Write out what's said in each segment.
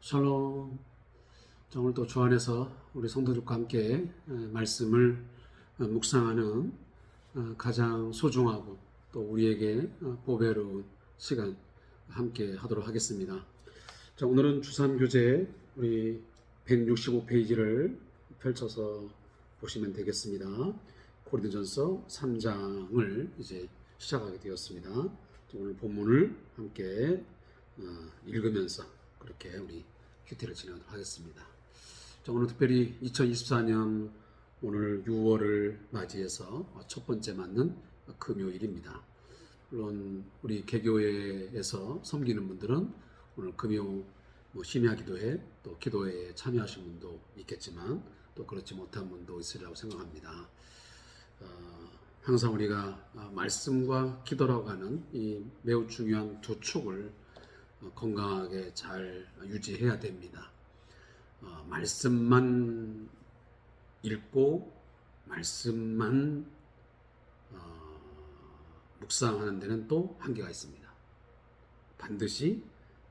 샬롬. 자, 오늘 또주 안에서 우리 성도들과 함께 에, 말씀을 어, 묵상하는 어, 가장 소중하고 또 우리에게 어, 보배로운 시간 함께 하도록 하겠습니다. 자, 오늘은 주삼교재 우리 165페이지를 펼쳐서 보시면 되겠습니다. 고린도전서 3장을 이제 시작하게 되었습니다. 자, 오늘 본문을 함께 어, 읽으면서 그렇게 우리 큐티를 진행하도록 하겠습니다. 자, 오늘 특별히 2024년 오늘 6월을 맞이해서 첫 번째 맞는 금요일입니다. 물론 우리 개교회에서 섬기는 분들은 오늘 금요 뭐 심야 기도회 또 기도회에 참여하신 분도 있겠지만 또 그렇지 못한 분도 있으리라고 생각합니다. 어, 항상 우리가 어, 말씀과 기도라고 하는 이 매우 중요한 두 축을 어, 건강하게 잘 유지해야 됩니다. 어, 말씀만 읽고 말씀만 어, 묵상하는 데는 또 한계가 있습니다. 반드시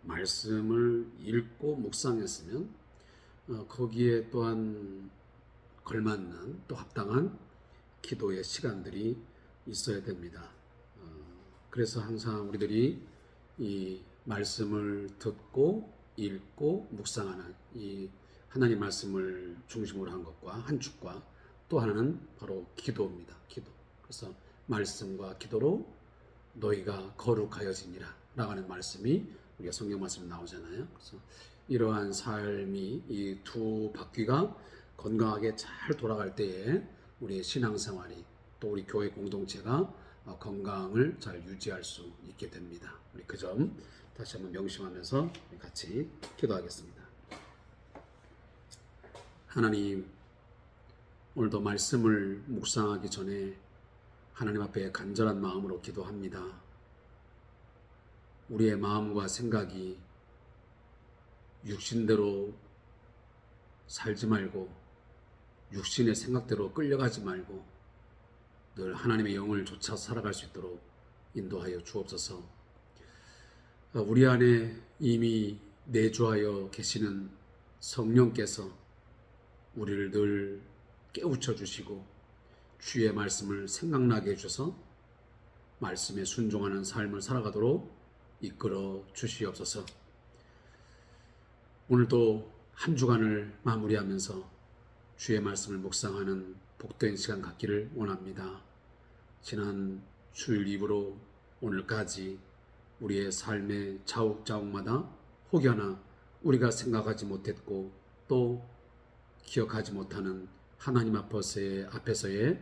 말씀을 읽고 묵상했으면 어, 거기에 또한 걸맞는 또 합당한 기도의 시간들이 있어야 됩니다. 어, 그래서 항상 우리들이 이 말씀을 듣고 읽고 묵상하는 이 하나님 말씀을 중심으로 한 것과 한 축과 또 하나는 바로 기도입니다. 기도. 그래서 말씀과 기도로 너희가 거룩하여지니라 라는 말씀이 우리가 성경 말씀 나오잖아요. 그래서 이러한 삶이 이 두 바퀴가 건강하게 잘 돌아갈 때에 우리의 신앙생활이 또 우리 교회 공동체가 어, 건강을 잘 유지할 수 있게 됩니다. 우리 그 점 다시 한번 명심하면서 같이 기도하겠습니다. 하나님, 오늘도 말씀을 묵상하기 전에 하나님 앞에 간절한 마음으로 기도합니다. 우리의 마음과 생각이 육신대로 살지 말고 육신의 생각대로 끌려가지 말고 늘 하나님의 영을 쫓아 살아갈 수 있도록 인도하여 주옵소서. 어, 우리 안에 이미 내주하여 계시는 성령께서 우리를 늘 깨우쳐 주시고 주의 말씀을 생각나게 해주셔서 말씀에 순종하는 삶을 살아가도록 이끌어 주시옵소서. 오늘도 한 주간을 마무리하면서 주의 말씀을 묵상하는 복된 시간 갖기를 원합니다. 지난 주일 이후로 오늘까지 우리의 삶의 자욱자욱마다 혹여나 우리가 생각하지 못했고 또 기억하지 못하는 하나님 앞에서의, 앞에서의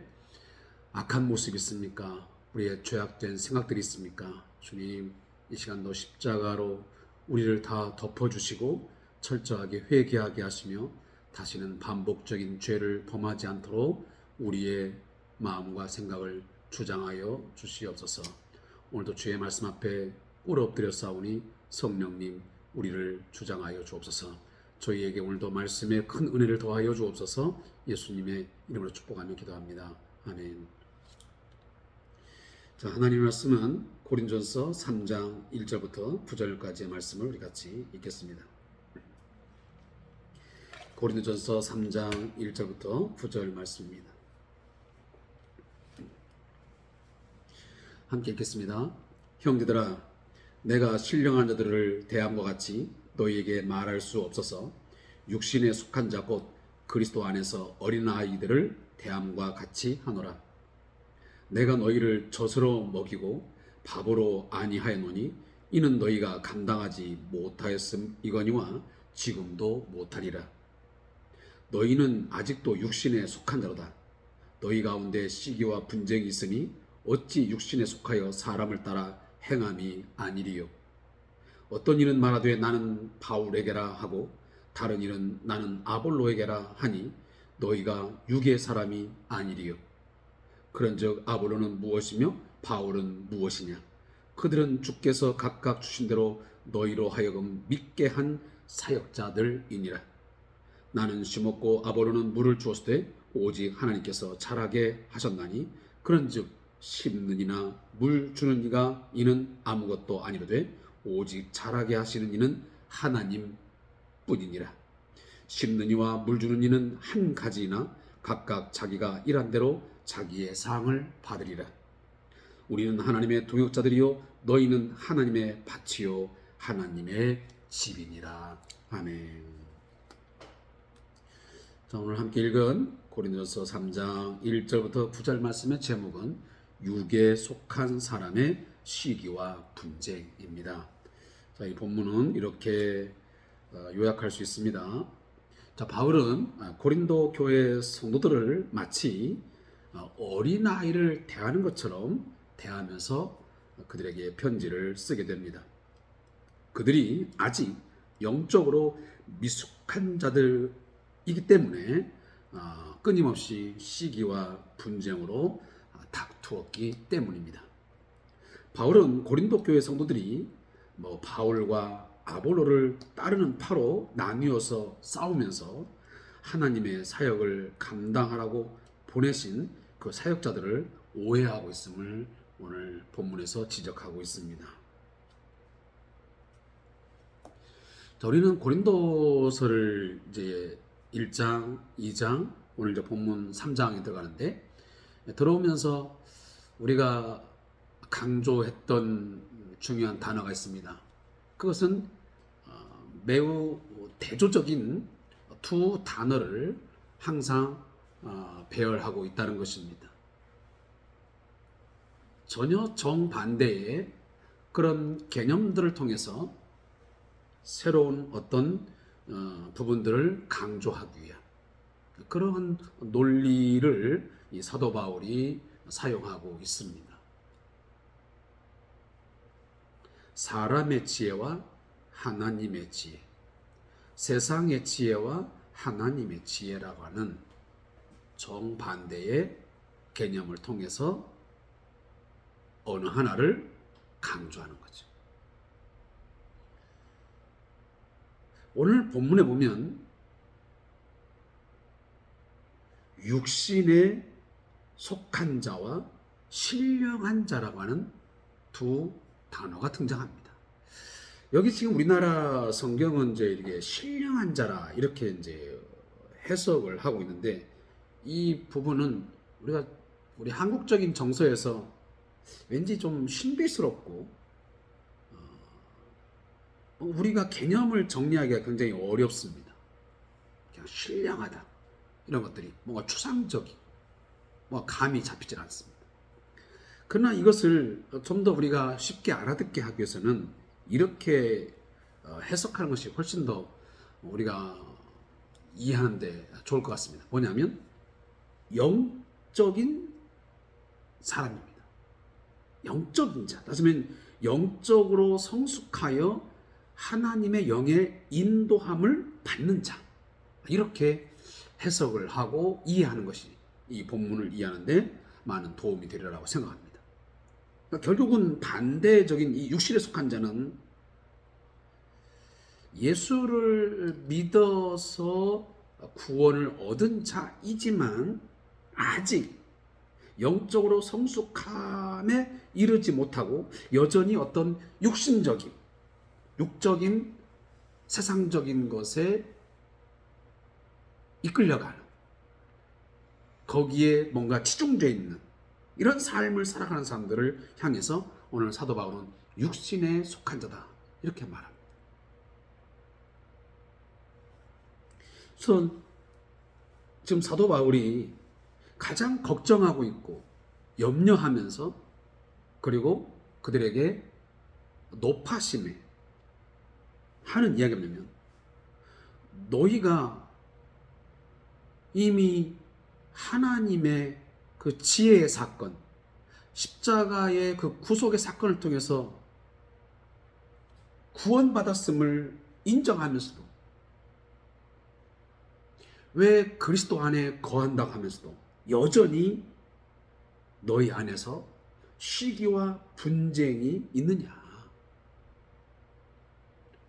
악한 모습이 있습니까? 우리의 죄악된 생각들이 있습니까? 주님, 이 시간도 십자가로 우리를 다 덮어주시고 철저하게 회개하게 하시며 다시는 반복적인 죄를 범하지 않도록 우리의 마음과 생각을 주장하여 주시옵소서. 오늘도 주의 말씀 앞에 꿇어 엎드려 싸우니 성령님 우리를 주장하여 주옵소서. 저희에게 오늘도 말씀에 큰 은혜를 더하여 주옵소서. 예수님의 이름으로 축복하며 기도합니다. 아멘. 자, 하나님 말씀은 고린전서 3장 1절부터 9절까지의 말씀을 우리 같이 읽겠습니다. 고린도전서 3장 1절부터 9절 말씀입니다. 함께 읽겠습니다. 형제들아 내가 신령한 자들을 대함과 같이 너희에게 말할 수 없어서 육신에 속한 자 곧 그리스도 안에서 어린 아이들을 대함과 같이 하노라. 내가 너희를 젖으로 먹이고 밥으로 아니하였노니 이는 너희가 감당하지 못하였음 이거니와 지금도 못하리라. 너희는 아직도 육신에 속한 자로다. 너희 가운데 시기와 분쟁이 있으니 어찌 육신에 속하여 사람을 따라 행함이 아니리요. 어떤 이는 말하되 나는 바울에게라 하고 다른 이는 나는 아볼로에게라 하니 너희가 육의 사람이 아니리요. 그런즉 아볼로는 무엇이며 바울은 무엇이냐? 그들은 주께서 각각 주신 대로 너희로 하여금 믿게 한 사역자들이니라. 나는 심었고 아볼로는 물을 주었을 때 오직 하나님께서 자라게 하셨나니 그런즉 심는 이나 물 주는 이가 이는 아무것도 아니로되 오직 자라게 하시는 이는 하나님이시니라 뿐이니라. 심는 이와 물 주는 이는 한 가지이나 각각 자기가 일한 대로 자기의 상을 받으리라. 우리는 하나님의 동역자들이요 너희는 하나님의 밭이요 하나님의 집이니라. 아멘. 자, 오늘 함께 읽은 고린도서 3장 1절부터 9절 말씀의 제목은 육에 속한 사람의 시기와 분쟁입니다. 자, 이 본문은 이렇게 어, 요약할 수 있습니다. 자, 바울은 아, 고린도 교회 성도들을 마치 어, 어린아이를 대하는 것처럼 대하면서 그들에게 편지를 쓰게 됩니다. 그들이 아직 영적으로 미숙한 자들이기 때문에 어, 끊임없이 시기와 분쟁으로 어, 다투었기 때문입니다. 바울은 고린도 교회 성도들이 뭐 바울과 아볼로를 따르는 파로 나뉘어서 싸우면서 하나님의 사역을 감당하라고 보내신 그 사역자들을 오해하고 있음을 오늘 본문에서 지적하고 있습니다. 자, 우리는 고린도서를 이제 1장, 2장, 오늘 이제 본문 3장에 들어가는데 들어오면서 우리가 강조했던 중요한 단어가 있습니다. 그것은 어, 매우 대조적인 두 단어를 항상 어, 배열하고 있다는 것입니다. 전혀 정반대의 그런 개념들을 통해서 새로운 어떤 어, 부분들을 강조하기 위한 그러한 논리를 이 사도 바울이 사용하고 있습니다. 사람의 지혜와 하나님의 지혜, 세상의 지혜와 하나님의 지혜라고 하는 정반대의 개념을 통해서 어느 하나를 강조하는 거죠. 오늘 본문에 보면 육신에 속한 자와 신령한 자라고 하는 두 단어가 등장합니다. 여기 지금 우리나라 성경은 이제 이게 신령한 자라 이렇게 이제 해석을 하고 있는데 이 부분은 우리가 우리 한국적인 정서에서 왠지 좀 신비스럽고 어, 우리가 개념을 정리하기가 굉장히 어렵습니다. 그냥 신령하다 이런 것들이 뭔가 추상적이고 뭐 감이 잡히질 않습니다. 그러나 이것을 좀 더 우리가 쉽게 알아듣게 하기 위해서는 이렇게 어, 해석하는 것이 훨씬 더 우리가 이해하는데 좋을 것 같습니다. 뭐냐면 영적인 사람입니다. 영적인 자. 따지면 영적으로 성숙하여 하나님의 영의 인도함을 받는 자. 이렇게 해석을 하고 이해하는 것이 이 본문을 이해하는데 많은 도움이 되리라고 생각합니다. 그러니까 결국은 반대적인 이 육신에 속한 자는 예수를 믿어서 구원을 얻은 자이지만 아직 영적으로 성숙함에 이르지 못하고 여전히 어떤 육신적인 육적인 세상적인 것에 이끌려가는 거기에 뭔가 치중되어 있는 이런 삶을 살아가는 사람들을 향해서 오늘 사도 바울은 육신에 속한 자다 이렇게 말합니다. 우선 지금 사도 바울이 가장 걱정하고 있고 염려하면서 그리고 그들에게 높아심에 하는 이야기가 뭐냐면 너희가 이미 하나님의 그 지혜의 사건, 십자가의 그 구속의 사건을 통해서 구원받았음을 인정하면서도 왜 그리스도 안에 거한다고 하면서도 여전히 너희 안에서 시기와 분쟁이 있느냐?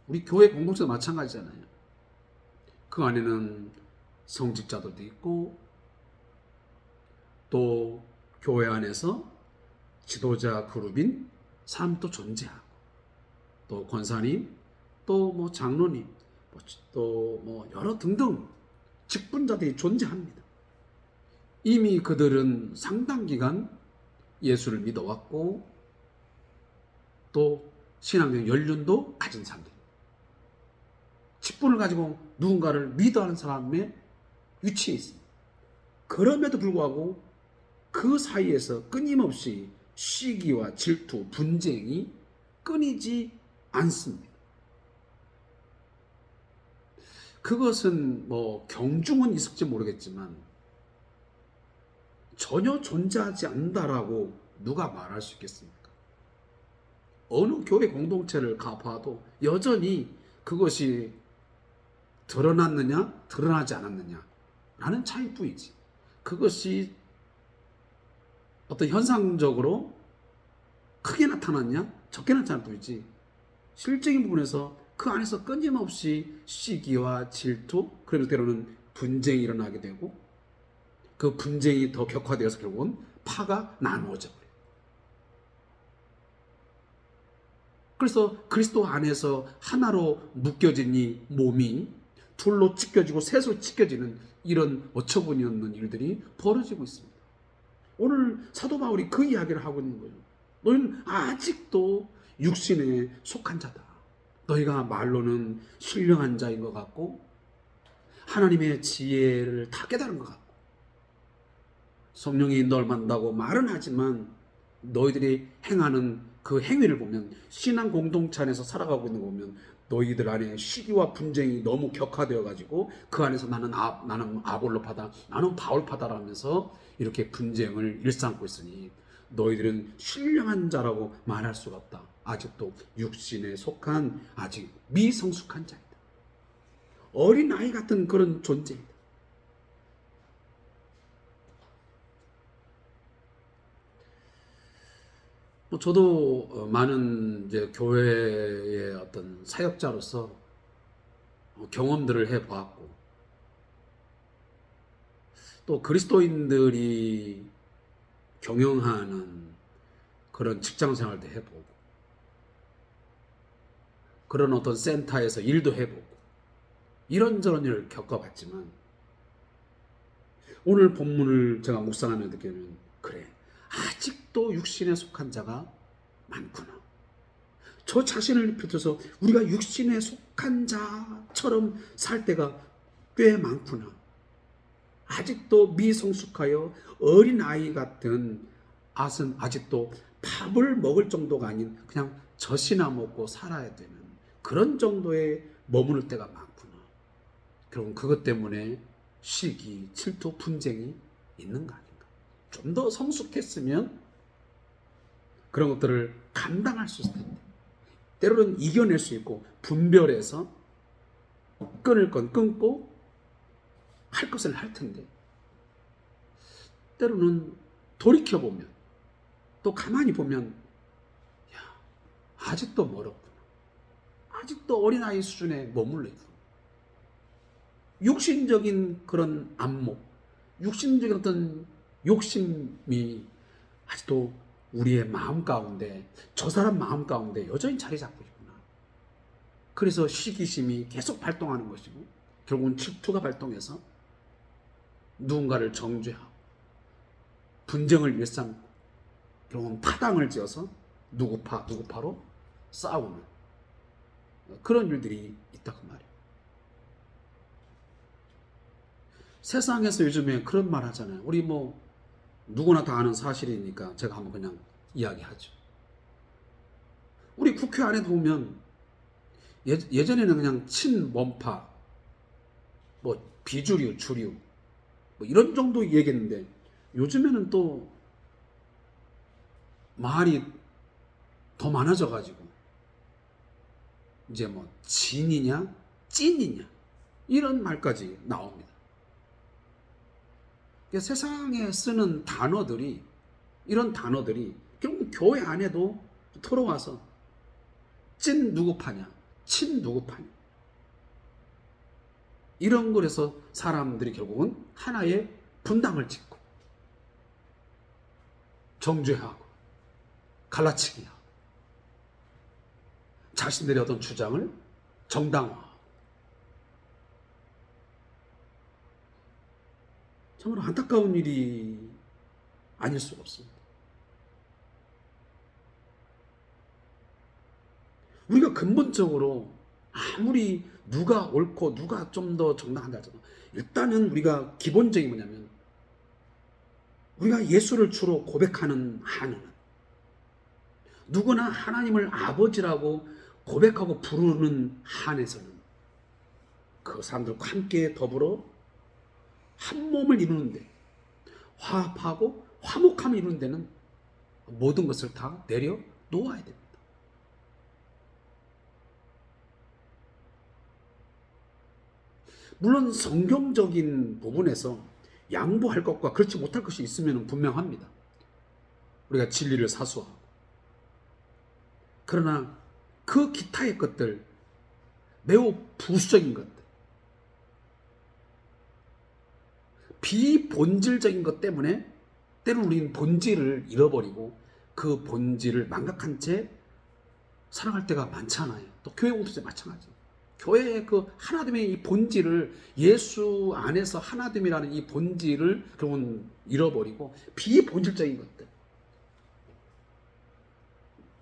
우리 교회 공동체도 마찬가지잖아요. 그 안에는 성직자들도 있고 또 교회 안에서 지도자 그룹인 사람도 존재하고 또 권사님 또 뭐 장로님 또 뭐 여러 등등 직분자들이 존재합니다. 이미 그들은 상당 기간 예수를 믿어왔고 또 신앙적 연륜도 가진 사람들. 직분을 가지고 누군가를 리더하는 사람의 위치에 있습니다. 그럼에도 불구하고 그 사이에서 끊임없이 시기와 질투, 분쟁이 끊이지 않습니다. 그것은 뭐 경중은 있을지 모르겠지만 전혀 존재하지 않는다라고 누가 말할 수 있겠습니까? 어느 교회 공동체를 가봐도 여전히 그것이 드러났느냐, 드러나지 않았느냐라는 차이뿐이지. 그것이 어떤 현상적으로 크게 나타났냐, 적게 나타날 뿐이지. 실적인 부분에서 그 안에서 끊임없이 시기와 질투, 그리고 때로는 분쟁이 일어나게 되고 그 분쟁이 더 격화되어서 결국은 파가 나누어져 버려요. 그래서 그리스도 안에서 하나로 묶여진 이 몸이 둘로 찢겨지고 셋으로 찢겨지는 이런 어처구니 없는 일들이 벌어지고 있습니다. 오늘 사도 바울이 그 이야기를 하고 있는 거예요. 너희는 아직도 육신에 속한 자다. 너희가 말로는 신령한 자인 것 같고 하나님의 지혜를 다 깨달은 것 같고 성령이 널 만다고 말은 하지만 너희들이 행하는 그 행위를 보면 신앙 공동체 안에서 살아가고 있는 거 보면 너희들 안에 시기와 분쟁이 너무 격화되어 가지고 그 안에서 나는 아 나는 아볼로파다 나는 바울파다라면서 이렇게 분쟁을 일삼고 있으니 너희들은 신령한 자라고 말할 수가 없다. 아직도 육신에 속한 아직 미성숙한 자이다. 어린 아이 같은 그런 존재이다. 뭐 저도 어, 많은 이제 교회의 어떤 사역자로서 어, 경험들을 해 보았고 또 그리스도인들이 경영하는 그런 직장 생활도 해보고 그런 어떤 센터에서 일도 해보고 이런저런 일을 겪어봤지만 오늘 본문을 제가 묵상하며 느끼면 그래 아직도 육신에 속한 자가 많구나. 저 자신을 비롯해서 우리가 육신에 속한 자처럼 살 때가 꽤 많구나. 아직도 미성숙하여 어린 아이 같은 아은 아직도 밥을 먹을 정도가 아닌 그냥 젖이나 먹고 살아야 되는 그런 정도에 머무를 때가 많구나. 결국 그것 때문에 시기, 질투, 분쟁이 있는 거 아닌가. 좀 더 성숙했으면 그런 것들을 감당할 수 있을 텐데. 때로는 이겨낼 수 있고 분별해서 끊을 건 끊고 할 것을 할 텐데. 때로는 돌이켜 보면 또 가만히 보면 야 아직도 멀었구나. 아직도 어린아이 수준에 머물러 있구나. 육신적인 그런 안목 육신적인 어떤 욕심이 아직도 우리의 마음 가운데 저 사람 마음 가운데 여전히 자리 잡고 있구나 그래서 시기심이 계속 발동하는 것이고 결국은 질투가 발동해서 누군가를 정죄하고 분쟁을 일삼고 결국은 파당을 지어서 누구 파 누구 파로 싸우는 그런 일들이 있다 그 말이에요. 세상에서 요즘에 그런 말 하잖아요. 우리 뭐 누구나 다 아는 사실이니까 제가 한번 그냥 이야기하죠. 우리 국회 안에 보면 예, 예전에는 그냥 친원파, 뭐 비주류, 주류 뭐 이런 정도 얘기했는데 요즘에는 또 말이 더 많아져 가지고 이제 뭐 진이냐 찐이냐 이런 말까지 나옵니다. 그러니까 세상에 쓰는 단어들이 이런 단어들이 결국 교회 안에도 들어와서 찐 누구 파냐? 친 누구 파냐? 이런 거에서 사람들이 결국은 하나의 분당을 짓고 정죄하고 갈라치기 하고 자신들의 어떤 주장을 정당화하고 정말 안타까운 일이 아닐 수가 없습니다. 우리가 근본적으로 아무리 누가 옳고 누가 좀 더 정당한다 하잖아. 일단은 우리가 기본적인 뭐냐면 우리가 예수를 주로 고백하는 한은 누구나 하나님을 아버지라고 고백하고 부르는 한에서는 그 사람들과 함께 더불어 한 몸을 이루는데 화합하고 화목함을 이루는 데는 모든 것을 다 내려 놓아야 됩니다. 물론 성경적인 부분에서 양보할 것과 그렇지 못할 것이 있으면 분명합니다. 우리가 진리를 사수하고. 그러나 그 기타의 것들, 매우 부수적인 것들, 비본질적인 것 때문에 때로는 우리는 본질을 잃어버리고 그 본질을 망각한 채 살아갈 때가 많잖아요. 또 교회 공동체 마찬가지. 교회의 그 하나됨의 이 본질을 예수 안에서 하나됨이라는 이 본질을 그러면 잃어버리고 비본질적인 것들.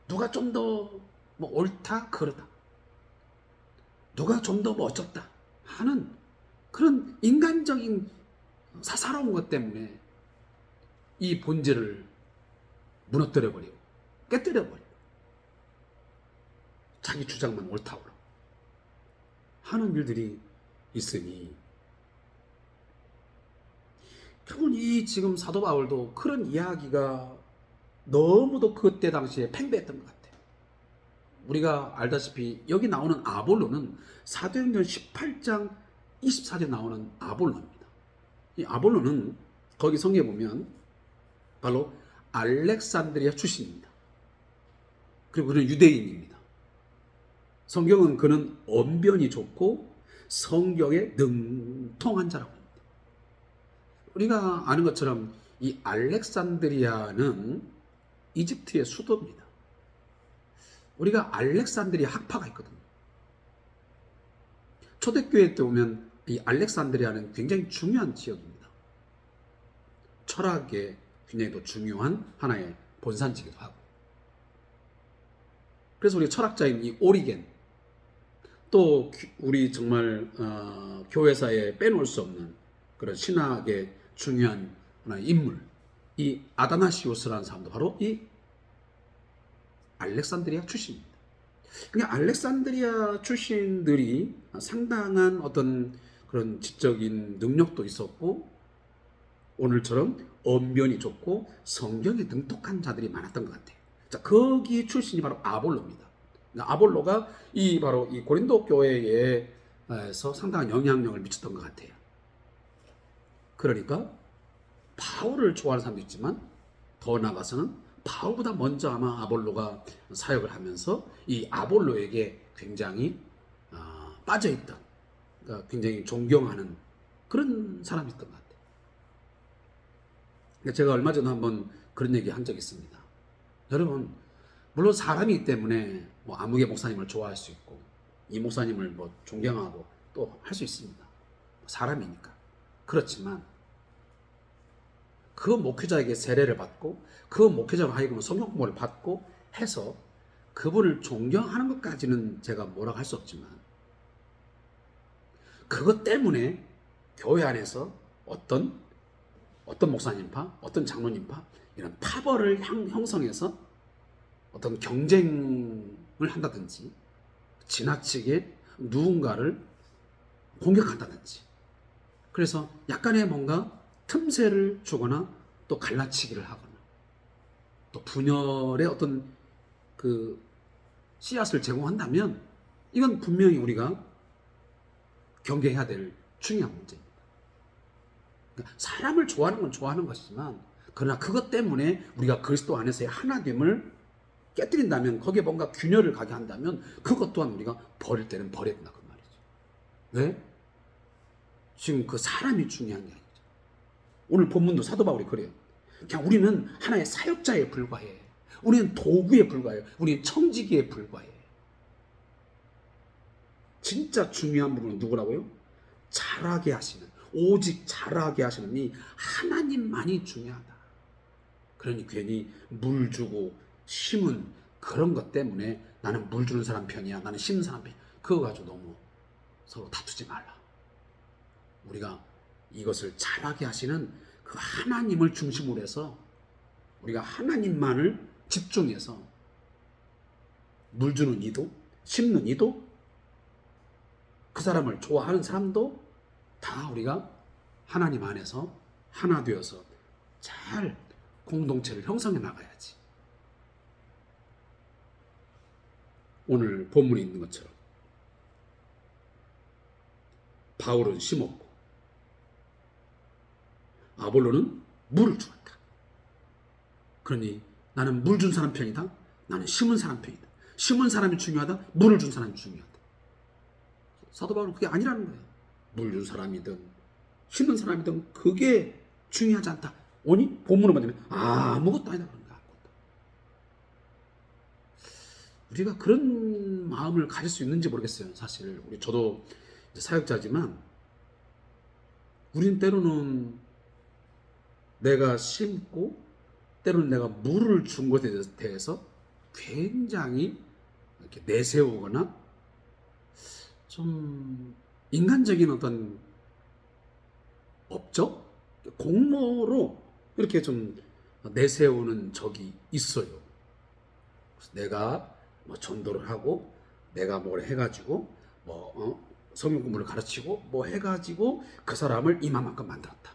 누가 좀 더 뭐 옳다 그러다. 누가 좀 더 멋졌다 하는 그런 인간적인 사사로운 것 때문에 이 본질을 무너뜨려 버리고 깨뜨려 버리고 자기 주장만 옳다고 하는 일들이 있으니 결국은 이 지금 사도 바울도 그런 이야기가 너무도 그때 당시에 팽배했던 것 같아요. 우리가 알다시피 여기 나오는 아볼로는 사도행전 18장 24절에 나오는 아볼로입니다. 이 아볼로는 거기 성경에 보면 바로 알렉산드리아 출신입니다. 그리고 그는 유대인입니다. 성경은 그는 언변이 좋고 성경에 능통한 자라고 합니다. 우리가 아는 것처럼 이 알렉산드리아는 이집트의 수도입니다. 우리가 알렉산드리아 학파가 있거든요. 초대교회 때 보면 이 알렉산드리아는 굉장히 중요한 지역입니다. 철학에 굉장히 또 중요한 하나의 본산지기도 하고. 그래서 우리 철학자인 이 오리겐 또 우리 정말 어, 교회사에 빼놓을 수 없는 그런 신학의 중요한 하나의 인물 이 아다나시오스라는 사람도 바로 이 알렉산드리아 출신입니다. 그러니까 알렉산드리아 출신들이 상당한 어떤 그런 지적인 능력도 있었고 오늘처럼 언변이 좋고 성경에 능독한 자들이 많았던 것 같아요. 자, 거기 출신이 바로 아볼로입니다. 아볼로가 이 바로 이 고린도 교회에서 상당한 영향력을 미쳤던 것 같아요. 그러니까 바울을 좋아하는 사람도 있지만 더 나아가서는 바울보다 먼저 아마 아볼로가 사역을 하면서 이 아볼로에게 굉장히 어, 빠져있던 그러니까 굉장히 존경하는 그런 사람이었던 것 같아요. 그러니까 제가 얼마 전에 한번 그런 얘기 한 적이 있습니다. 여러분 물론 사람이기 때문에 뭐 아무개 목사님을 좋아할 수 있고 이 목사님을 뭐 존경하고 또 할 수 있습니다. 사람이니까 그렇지만 그 목회자에게 세례를 받고 그 목회자로 하여금 성경 공부를 받고 해서 그분을 존경하는 것까지는 제가 뭐라고 할 수 없지만 그것 때문에 교회 안에서 어떤 어떤 목사님파, 어떤 장로님파 이런 파벌을 향, 형성해서 어떤 경쟁을 한다든지 지나치게 누군가를 공격한다든지 그래서 약간의 뭔가 틈새를 주거나 또 갈라치기를 하거나 또 분열의 어떤 그 씨앗을 제공한다면 이건 분명히 우리가 경계해야 될 중요한 문제입니다. 그러니까 사람을 좋아하는 건 좋아하는 것이지만 그러나 그것 때문에 우리가 그리스도 안에서의 하나됨을 깨뜨린다면 거기에 뭔가 균열을 가게 한다면 그것 또한 우리가 버릴 때는 버려야 된다 그 말이죠. 왜? 지금 그 사람이 중요한 게 아니죠. 오늘 본문도 사도 바울이 그래요. 그냥 우리는 하나의 사역자에 불과해. 우리는 도구에 불과해요. 우리는 청지기에 불과해. 진짜 중요한 부분은 누구라고요? 잘하게 하시는, 오직 자라게 하시는 이 하나님만이 중요하다. 그러니 괜히 물 주고 심은 그런 것 때문에 나는 물 주는 사람 편이야. 나는 심는 사람 편이야. 그거 가지고 너무 서로 다투지 말라. 우리가 이것을 잘하게 하시는 그 하나님을 중심으로 해서 우리가 하나님만을 집중해서 물 주는 이도 심는 이도 그 사람을 좋아하는 사람도 다 우리가 하나님 안에서 하나 되어서 잘 공동체를 형성해 나가야지. 오늘 본문에 있는 것처럼 바울은 심었고 아볼로는 물을 주었다. 그러니 나는 물 준 사람 편이다. 나는 심은 사람 편이다. 심은 사람이 중요하다. 물을 준 사람이 중요하다. 사도 바울은 그게 아니라는 거예요. 물준 사람이든 심은 사람이든 그게 중요하지 않다. 오니 본문을 보면 아무것도 아니다. 우리가 그런 마음을 가질 수 있는지 모르겠어요. 사실 우리 저도 사역자지만 우리는 때로는 내가 심고 때로는 내가 물을 준 것에 대해서 굉장히 이렇게 내세우거나 좀 인간적인 어떤 업적 공모로 이렇게 좀 내세우는 적이 있어요. 내가 뭐 전도를 하고 내가 뭘 해가지고 뭐 어? 성경 공부를 가르치고 뭐 해가지고 그 사람을 이만큼 만들었다.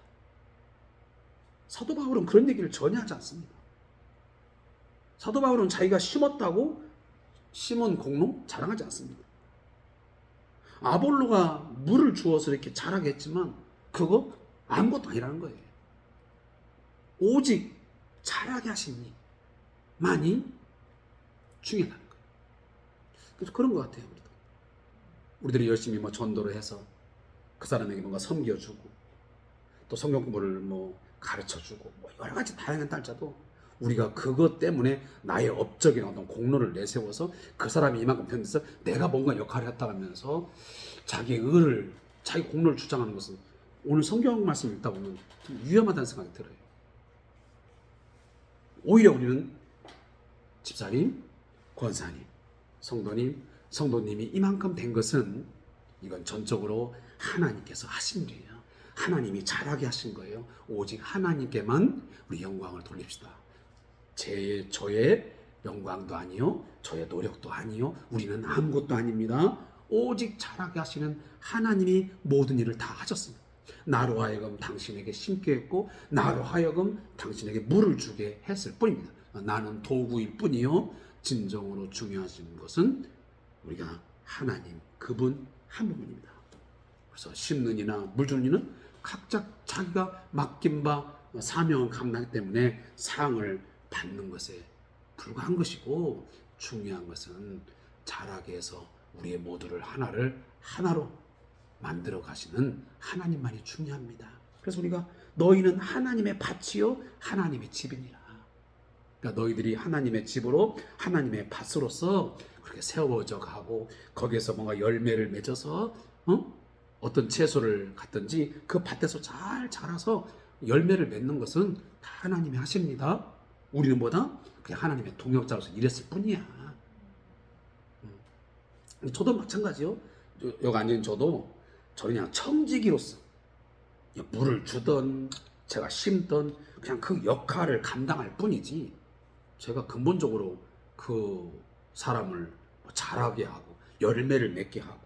사도 바울은 그런 얘기를 전혀 하지 않습니다. 사도 바울은 자기가 심었다고 심은 공로 자랑하지 않습니다. 아볼로가 물을 주어서 이렇게 자라게 했지만 그거 아무것도 아니라는 거예요. 오직 자라게 하시니 많이 중요하다는 거예요. 그래서 그런 것 같아요. 우리도. 우리들이 열심히 뭐 전도를 해서 그 사람에게 뭔가 섬겨주고 또 성경 공부를 뭐 가르쳐주고 뭐 여러 가지 다양한 달자도 우리가 그것 때문에 나의 업적인 어떤 공로를 내세워서 그 사람이 이만큼 편해서 내가 뭔가 역할을 했다 하면서 자기 의를 자기 공로를 주장하는 것은 오늘 성경 말씀 읽다 보면 좀 위험하다는 생각이 들어요. 오히려 우리는 집사님, 권사님, 성도님, 성도님이 이만큼 된 것은 이건 전적으로 하나님께서 하신 일이에요. 하나님이 잘하게 하신 거예요. 오직 하나님께만 우리 영광을 돌립시다. 제 저의 영광도 아니요, 저의 노력도 아니요, 우리는 아무것도 아닙니다. 오직 잘하게 하시는 하나님이 모든 일을 다 하셨습니다. 나로 하여금 당신에게 심게 했고, 나로 하여금 당신에게 물을 주게 했을 뿐입니다. 나는 도구일 뿐이요, 진정으로 중요하신 것은 우리가 하나님 그분 한 분입니다. 그래서 심는 이나 물 주는 이는 각자 자기가 맡긴 바 사명을 감당하기 때문에 상을 받는 것에 불과한 것이고 중요한 것은 자라게 해서 우리의 모두를 하나를 하나로 만들어 가시는 하나님만이 중요합니다. 그래서 우리가 너희는 하나님의 밭이요 하나님의 집이니라. 그러니까 너희들이 하나님의 집으로 하나님의 밭으로서 그렇게 세워져 가고 거기에서 뭔가 열매를 맺어서 어? 어떤 채소를 갖든지 그 밭에서 잘 자라서 열매를 맺는 것은 다 하나님이 하십니다. 우리는 뭐다? 그냥 하나님의 동역자로서 일했을 뿐이야. 음. 저도 마찬가지요. 여- 여기 앉은 저도 저는 그냥 청지기로서 물을 주던 제가 심던 그냥 그 역할을 감당할 뿐이지 제가 근본적으로 그 사람을 뭐 자라게 하고 열매를 맺게 하고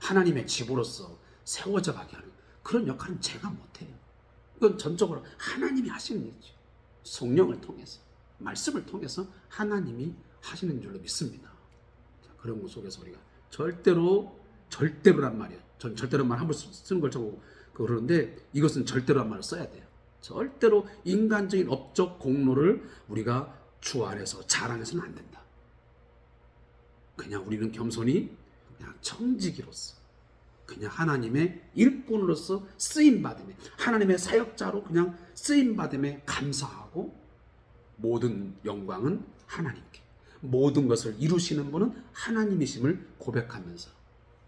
하나님의 집으로서 세워져 가게 하는 그런 역할은 제가 못해요. 이건 전적으로 하나님이 하시는 일이죠. 성령을 통해서 말씀을 통해서 하나님이 하시는 줄로 믿습니다. 자, 그런 것 속에서 우리가 절대로 절대로란 말이에요. 전 절대로 말 한 번 쓰는 걸 저고 그러는데 이것은 절대로란 말을 써야 돼요. 절대로 인간적인 업적 공로를 우리가 주 안에서 자랑해서는 안 된다. 그냥 우리는 겸손히 그냥 청지기로서 그냥 하나님의 일꾼으로서 쓰임 받음에 하나님의 사역자로 그냥 쓰임 받음에 감사하고 모든 영광은 하나님께 모든 것을 이루시는 분은 하나님이심을 고백하면서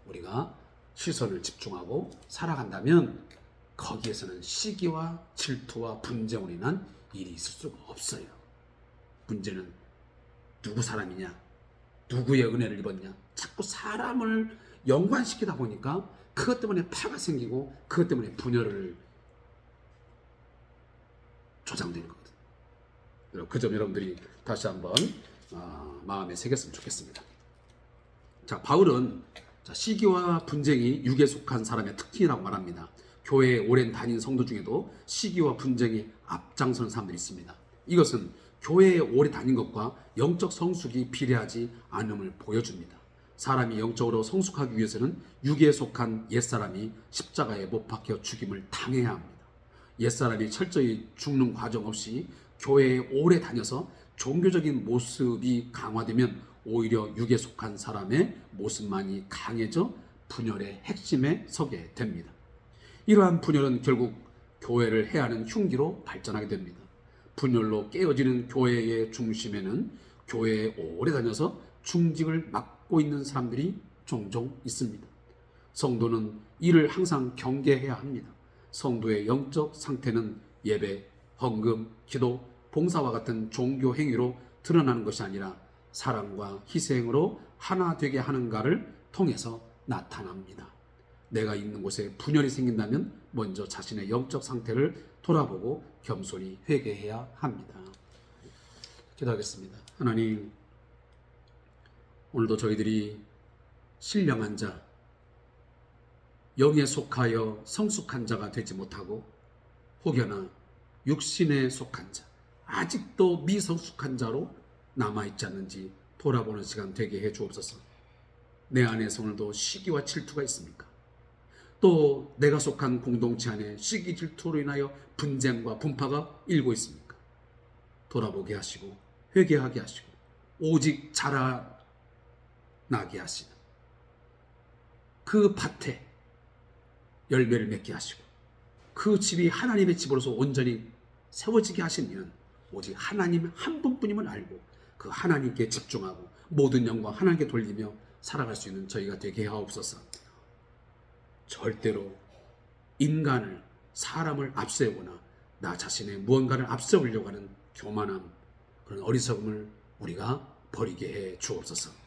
우리가 시선을 집중하고 살아간다면 거기에서는 시기와 질투와 분쟁으로 인한 일이 있을 수가 없어요. 문제는 누구 사람이냐, 누구의 은혜를 입었냐, 자꾸 사람을 연관시키다 보니까 그것 때문에 파가 생기고 그것 때문에 분열을 조장되는 거거든요. 그점 여러분들이 다시 한번 어, 마음에 새겼으면 좋겠습니다. 자, 바울은 자, 시기와 분쟁이 육에 속한 사람의 특징이라고 말합니다. 교회에 오랜 다닌 성도 중에도 시기와 분쟁이 앞장서는 사람들이 있습니다. 이것은 교회에 오래 다닌 것과 영적 성숙이 비례하지 않음을 보여줍니다. 사람이 영적으로 성숙하기 위해서는 육에 속한 옛사람이 십자가에 못 박혀 죽임을 당해야 합니다. 옛사람이 철저히 죽는 과정 없이 교회에 오래 다녀서 종교적인 모습이 강화되면 오히려 육에 속한 사람의 모습만이 강해져 분열의 핵심에 서게 됩니다. 이러한 분열은 결국 교회를 해하는 흉기로 발전하게 됩니다. 분열로 깨어지는 교회의 중심에는 교회에 오래 다녀서 중직을 맡 고 있는 사람들이 종종 있습니다. 성도는 이를 항상 경계해야 합니다. 성도의 영적 상태는 예배, 헌금, 기도, 봉사와 같은 종교 행위로 드러나는 것이 아니라 사랑과 희생으로 하나 되게 하는가를 통해서 나타납니다. 내가 있는 곳에 분열이 생긴다면 먼저 자신의 영적 상태를 돌아보고 겸손히 회개해야 합니다. 기도하겠습니다. 하나님, 오늘도 저희들이 신령한 자, 영에 속하여 성숙한 자가 되지 못하고 혹여나 육신에 속한 자, 아직도 미성숙한 자로 남아있지 않는지 돌아보는 시간 되게 해 주옵소서. 내 안에서 오늘도 시기와 질투가 있습니까? 또 내가 속한 공동체 안에 시기 질투로 인하여 분쟁과 분파가 일고 있습니까? 돌아보게 하시고 회개하게 하시고 오직 자라 나게 하시는 그 밭에 열매를 맺게 하시고 그 집이 하나님의 집으로서 온전히 세워지게 이는 오직 하나님 한 분뿐임을 알고 그 하나님께 집중하고 모든 영광 하나님께 돌리며 살아갈 수 있는 저희가 되게 하옵소서. 절대로 인간을 사람을 앞세우거나 나 자신의 무언가를 앞세우려고 하는 교만함 그런 어리석음을 우리가 버리게 해 주옵소서.